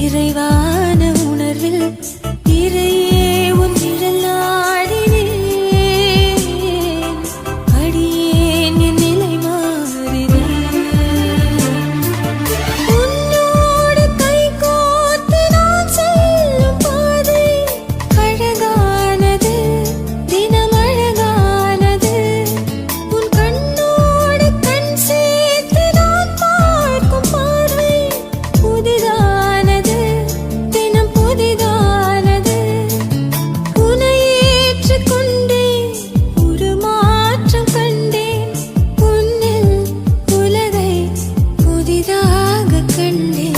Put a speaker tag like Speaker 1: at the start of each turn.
Speaker 1: இறைவான உணர்வில் இறையே உன் In the.